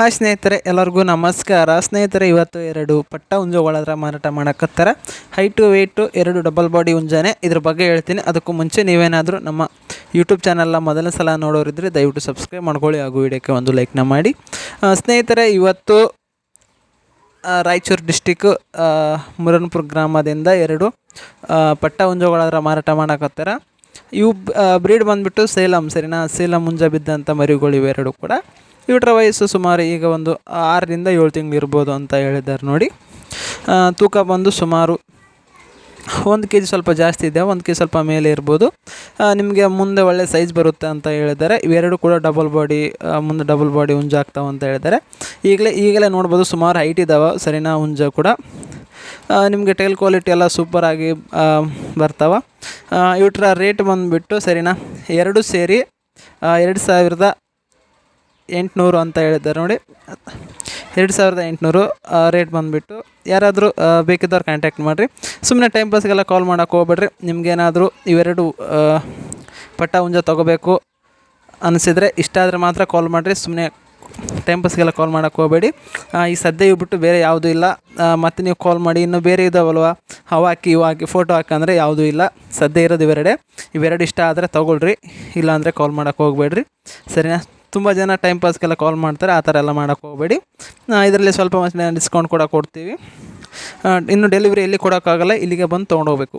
Hi ಸ್ನೇಹಿತರೆ, ಎಲ್ಲರಿಗೂ ನಮಸ್ಕಾರ. ಸ್ನೇಹಿತರೆ, ಇವತ್ತು ಎರಡು ಪಟ್ಟ ಹುಂಜಗಳದ್ರ ಮಾರಾಟ ಮಾಡಕತ್ತಾರ. ಹೈಟು ವೆಯ್ಟು ಎರಡು ಡಬಲ್ ಬಾಡಿ ಉಂಜಾನೆ ಇದ್ರ ಬಗ್ಗೆ ಹೇಳ್ತೀನಿ. ಅದಕ್ಕೂ ಮುಂಚೆ ನೀವೇನಾದರೂ ನಮ್ಮ ಯೂಟ್ಯೂಬ್ ಚಾನಲ್ನ ಮೊದಲ ಸಲ ನೋಡೋರಿದ್ದರೆ ದಯವಿಟ್ಟು ಸಬ್ಸ್ಕ್ರೈಬ್ ಮಾಡ್ಕೊಳ್ಳಿ ಹಾಗೂ ವಿಡಿಯೋಕ್ಕೆ ಒಂದು ಲೈಕ್ನ ಮಾಡಿ. ಸ್ನೇಹಿತರೆ, ಇವತ್ತು ರಾಯಚೂರು ಡಿಸ್ಟಿಕ್ಕು ಮುರನ್ಪುರ ಗ್ರಾಮದಿಂದ ಎರಡು ಪಟ್ಟ ಹುಂಜಗಳದ್ರ ಮಾರಾಟ ಮಾಡಕತ್ತಾರ. ಇವು ಬ್ರೀಡ್ ಬಂದುಬಿಟ್ಟು ಸೇಲಂ, ಸರಿನಾ? ಸೇಲಂ ಮುಂಜ ಬಿದ್ದಂಥ ಮರಿಗಳು ಇವೆರಡು ಕೂಡ. ಇವರ ವಯಸ್ಸು ಸುಮಾರು ಈಗ ಒಂದು ಆರರಿಂದ ಏಳು ತಿಂಗಳು ಇರ್ಬೋದು ಅಂತ ಹೇಳಿದ್ದಾರೆ ನೋಡಿ. ತೂಕ ಬಂದು ಸುಮಾರು ಒಂದು ಕೆ ಜಿ ಸ್ವಲ್ಪ ಜಾಸ್ತಿ ಇದೆ, ಒಂದು ಕೆ ಜಿ ಸ್ವಲ್ಪ ಮೇಲೆ ಇರ್ಬೋದು. ನಿಮಗೆ ಮುಂದೆ ಒಳ್ಳೆ ಸೈಜ್ ಬರುತ್ತೆ ಅಂತ ಹೇಳಿದ್ದಾರೆ. ಇವೆರಡು ಕೂಡ ಡಬಲ್ ಬಾಡಿ ಮುಂದೆ ಡಬಲ್ ಬಾಡಿ ಹುಂಜಾಗ್ತಾವೆ ಅಂತ ಹೇಳಿದ್ದಾರೆ. ಈಗಲೇ ಈಗಲೇ ನೋಡ್ಬೋದು ಸುಮಾರು ಹೈಟ್ ಇದ್ದಾವೆ ಸರಿನಾ ಹುಂಜ ಕೂಡ. ನಿಮಗೆ ಟೈಲ್ ಕ್ವಾಲಿಟಿ ಎಲ್ಲ ಸೂಪರಾಗಿ ಬರ್ತಾವೆ. ಇವಟ್ರ ರೇಟ್ ಬಂದುಬಿಟ್ಟು ಸರಿನಾ ಎರಡು ಸೇರಿ ಎರಡು ಸಾವಿರದ ಎಂಟುನೂರು ಅಂತ ಹೇಳಿದ್ದಾರೆ ನೋಡಿ. ಎರಡು ಸಾವಿರದ ಎಂಟುನೂರು ರೇಟ್ ಬಂದುಬಿಟ್ಟು ಯಾರಾದರೂ ಬೇಕಿದ್ದವ್ರು ಕಾಂಟ್ಯಾಕ್ಟ್ ಮಾಡಿರಿ. ಸುಮ್ಮನೆ ಟೈಮ್ ಪಾಸ್ಗೆಲ್ಲ ಕಾಲ್ ಮಾಡೋಕೆ ಹೋಗ್ಬೇಡ್ರಿ. ನಿಮಗೇನಾದರೂ ಇವೆರಡು ಪಟ್ಟ ಹುಂಜ ತೊಗೋಬೇಕು ಅನಿಸಿದರೆ ಇಷ್ಟ ಆದರೆ ಮಾತ್ರ ಕಾಲ್ ಮಾಡಿರಿ. ಸುಮ್ಮನೆ ಟೈಮ್ ಪಾಸ್ಗೆಲ್ಲ ಕಾಲ್ ಮಾಡೋಕೆ ಹೋಗಬೇಡಿ. ಈ ಸದ್ಯ ಇವು ಬಿಟ್ಟು ಬೇರೆ ಯಾವುದೂ ಇಲ್ಲ. ಮತ್ತು ನೀವು ಕಾಲ್ ಮಾಡಿ, ಇನ್ನೂ ಬೇರೆ ಇದಾವಲ್ವ? ಅವು ಹಾಕಿ, ಇವು ಹಾಕಿ ಫೋಟೋ ಹಾಕಂದ್ರೆ ಯಾವುದೂ ಇಲ್ಲ. ಸದ್ಯ ಇರೋದು ಇವೆರಡೇ. ಇವೆರಡು ಇಷ್ಟ ಆದರೆ ತೊಗೊಳ್ರಿ. ಇಲ್ಲಾಂದರೆ ಕಾಲ್ ಮಾಡೋಕೆ ಹೋಗಬೇಡ್ರಿ. ಸರಿನಾ? ತುಂಬ ಜನ ಟೈಮ್ ಪಾಸ್ಗೆಲ್ಲ ಕಾಲ್ ಮಾಡ್ತಾರೆ, ಆ ಥರ ಎಲ್ಲ ಮಾಡೋಕ್ಕೆ ಹೋಗಬೇಡಿ. ಇದರಲ್ಲಿ ಸ್ವಲ್ಪ ಡಿಸ್ಕೌಂಟ್ ಕೂಡ ಕೊಡ್ತೀವಿ. ಇನ್ನು ಡೆಲಿವರಿ ಎಲ್ಲಿ ಕೊಡೋಕ್ಕಾಗಲ್ಲ, ಇಲ್ಲಿಗೆ ಬಂದು ತೊಗೊಂಡೋಗ್ಬೇಕು